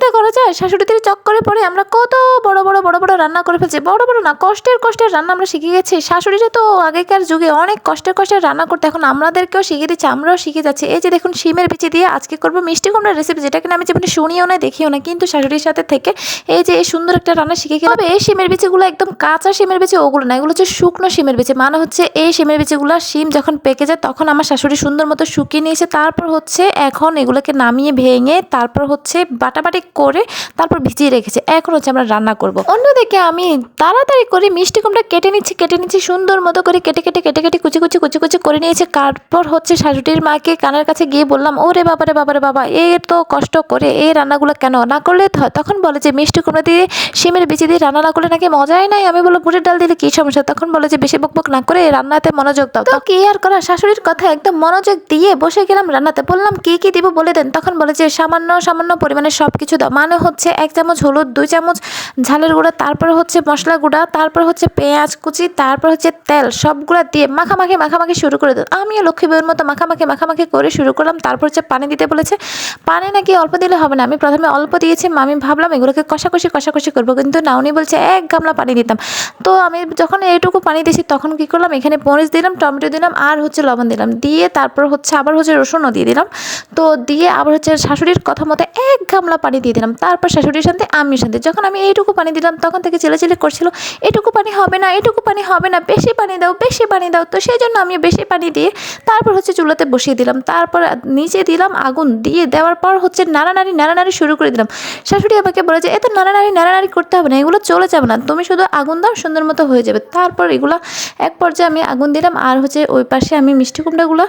চিন্তা করা যায়? শাশুড়িদের চক্করে পরে আমরা কত বড় বড় বড় বড় রান্না করে ফেলছি। বড় বড় না, কষ্টের কষ্টের রান্না আমরা শিখে গেছি। শাশুড়িরা তো আগেকার যুগে অনেক কষ্টের কষ্টের রান্না করতে, এখন আমাদেরকেও শিখে দিচ্ছে, আমরাও শিখে যাচ্ছি। এই যে দেখুন, শিমের বিচি দিয়ে আজকে করব মিষ্টি কুমড়ার রেসিপি যেটা কিনা আমি জীবনে শুনিও না, দেখিও না, কিন্তু শাশুড়ির সাথে থেকে এই যে এই সুন্দর একটা রান্না শিখে তবে এই শিমের বিচিগুলো একদম কাঁচা শিমের বিচি, ওগুলো না, এগুলো হচ্ছে শুকনো শিমের বিচি। মানে হচ্ছে এই শিমের বিচিগুলো শিম যখন পেকে যায়, তখন আমার শাশুড়ি সুন্দর মতো শুকিয়ে নিয়েছে। তারপর হচ্ছে এখন এগুলোকে নামিয়ে ভেঙে, তারপর হচ্ছে বাটাবাটি করে তারপর ভিজিয়ে রেখেছে। এখন হচ্ছে আমরা রান্না করব। অন্যদিকে আমি তাড়াতাড়ি করে মিষ্টি কুমড়া কেটে নিচ্ছি কেটে নিচ্ছি সুন্দর মতো করে কেটে কেটে কেটে কেটে কুচি কুচি কুচি কুচি করে নিয়েছি। তারপর হচ্ছে শাশুড়ির মাকে কানের কাছে গিয়ে বললাম ওরে বাবারে বাবারে বাবা এ তো কষ্ট করে এই রান্নাগুলো কেন না করলে হয়? তখন বলে যে মিষ্টি কুমড়া দিয়ে শিমের বিচি দিয়ে রান্না না করলে নাকি মজাই নাই। আমি বললাম বুটের ডাল দিলে কী সমস্যা? তখন বলে যে বেশি বক বকবক না করে রান্নাতে মনোযোগ দাও। তো কি আর করা শাশুড়ির কথা একদম মনোযোগ দিয়ে বসে গেলাম রান্নাতে। বললাম কি কি দিব বলে দেন? তখন বলে যে সামান্য সামান্য পরিমাণে সব কিছু দাও মানে হচ্ছে এক চামচ হলুদ, দুই চামচ ঝালের গুঁড়া, তারপরে হচ্ছে মশলা গুঁড়া, তারপর হচ্ছে পেঁয়াজ কুচি, তারপর হচ্ছে তেল, সবগুলো দিয়ে মাখামাখি মাখামাখি শুরু করে দিল। আমিও লক্ষ্মী বইয়ের মতো মাখামাখি মাখামাখি করে শুরু করলাম, তারপর হচ্ছে পানি দিতে বলেছে। পানি নাকি অল্প দিলে হবে না, আমি প্রথমে অল্প দিয়েছি আমি ভাবলাম এগুলোকে কষাকষি কষাকষি করব, কিন্তু না উনি বলছে, এক গামলা পানি দিতাম। তো আমি যখন এইটুকু পানি দিয়েছি, তখন কী করলাম, এখানে মরিচ দিলাম, টমেটো দিলাম, আর হচ্ছে লবণ দিলাম। দিয়ে তারপর হচ্ছে আবার হচ্ছে রসুনও দিয়ে দিলাম। তো দিয়ে আবার হচ্ছে শাশুড়ির কথা মতো এক গামলা পানি দিয়ে দিলাম। তারপর শাশুড়ির সাথে আমি সাথে। যখন আমি এইটুকু পানি দিলাম, তখন থেকে চেলেচেলে করছিল। এটুকু পানি হবে না এটুকু পানি হবে না, বেশি পানি দাও, বেশি পানি দাও। তো সেই জন্য আমি বেশি পানি দিয়ে তারপর হচ্ছে চুলাতে বসিয়ে দিলাম। তারপর নিচে দিলাম আগুন। দিয়ে দেওয়ার পর হচ্ছে নাড়ানাড়ি নাড়ানাড়ি শুরু করে দিলাম। শাশুড়ি আমাকে বলে যে, এত নাড়ানাড়ি নাড়ানাড়ি করতে হবে না, এগুলো চলে যাবে না। তুমি শুধু আগুন দাও, সুন্দর মতো হয়ে যাবে। তারপর এগুলো এক পর্যায়ে আমি আগুন দিলাম। আর হচ্ছে ওই পাশে আমি মিষ্টি কুমড়াগুলো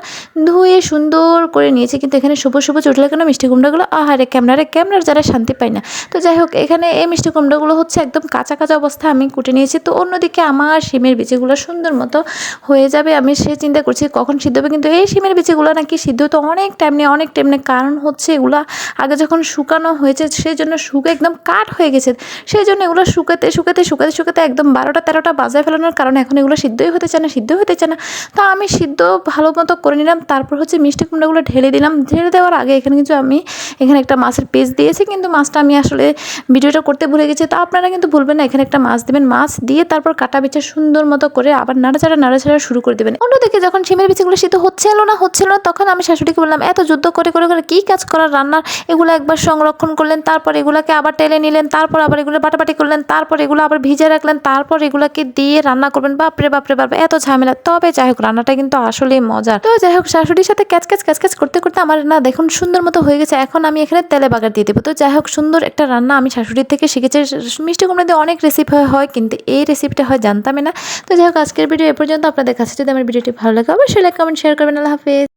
ধুয়ে সুন্দর করে নিয়েছি। কিন্তু এখানে সবুজ সবুজ উঠলে কেন মিষ্টি কুমড়াগুলো। আহারে ক্যামেরারে ক্যামেরার যারা শান্তি পাই না। তো যাই হোক, এখানে এই মিষ্টি কুমড়াগুলো হচ্ছে একদম কাঁচা কাঁচা অবস্থা আমি কুটে নিয়েছি। তো অন্যদিকে আমার শিমের বিচিগুলো সুন্দর মতো হয়ে যাবে। আমি সে চিন্তা করছি কখন সিদ্ধ হবে, কিন্তু এই শিমের বিচিগুলো নাকি সিদ্ধ তো অনেক টাইম নেই অনেক টাইম নেই কারণ হচ্ছে এগুলো আগে যখন শুকানো হয়েছে সেই জন্য শুকে একদম কাঠ হয়ে গেছে। সেই জন্য এগুলো শুকাতে শুকাতে শুকাতে শুকাতে একদম বারোটা, তেরোটা বাজায় ফেলানোর কারণে এখন এগুলো সিদ্ধই হতে চায় না সিদ্ধ হতে চায় না। তো আমি সিদ্ধ ভালো মতো করে নিলাম। তারপর হচ্ছে মিষ্টি কুমড়াগুলো ঢেলে দিলাম। ঢেলে দেওয়ার আগে এখানে কিন্তু আমি এখানে একটা মাছের পিস দিয়েছি। কিন্তু মাছটা আমি আসলে ভিডিওটা করতে ভুলে গেছি। তো আপনারা কিন্তু ভুলবেন না, এখানে একটা মাছ দেবেন। মাছ দিয়ে তারপর কাটা বেচে সুন্দর মতো করে আবার নাড়াচাড়া নাড়াচাড়া শুরু করে দেবেন। অন্যদিকে যখন শিমের বিচিগুলো সিদ্ধ হচ্ছিল না হচ্ছিল না, তখন আমি শাশুড়িকে বললাম, এত যুদ্ধ করে করে করে কী কাজ করার রান্নার? এগুলো একবার সংরক্ষণ করলেন, তারপর এগুলোকে আবার টেলে নিলেন, তারপর আবার এগুলো বাটাবাটি করলেন, তারপর এগুলো আবার ভিজে রাখলেন, তারপর এগুলোকে দিয়ে রান্না করবেন। বাপরে বাপরে বাপরে, এত ঝামেলা। তবে যাই হোক, রান্নাটা কিন্তু আসলে মজার। তো যাই হোক, শাশুড়ির সাথে ক্যাচ ক্যাচ ক্যাচ ক্যাচ করতে করতে আমার না দেখুন সুন্দর মতো হয়ে গেছে। এখন আমি এখানে তেলে বাগার দিয়ে দেবো। তো যাই হোক, সুন্দর একটা রান্না আমি শাশুড়ির থেকে শিখেছি। মিষ্টি কুমড়া দিয়ে অনেক রেসিপি হয় কিন্তু এই রেসিপিটা হয় জানতামই না। তো যাই হোক, আজকের ভিডিও এ পর্যন্ত। আপনাদের কাছে যদি আমার ভিডিওটি ভালো লাগে, অবশ্যই লাইক কমেন্ট শেয়ার করবেন। আল্লাহ হাফেজ।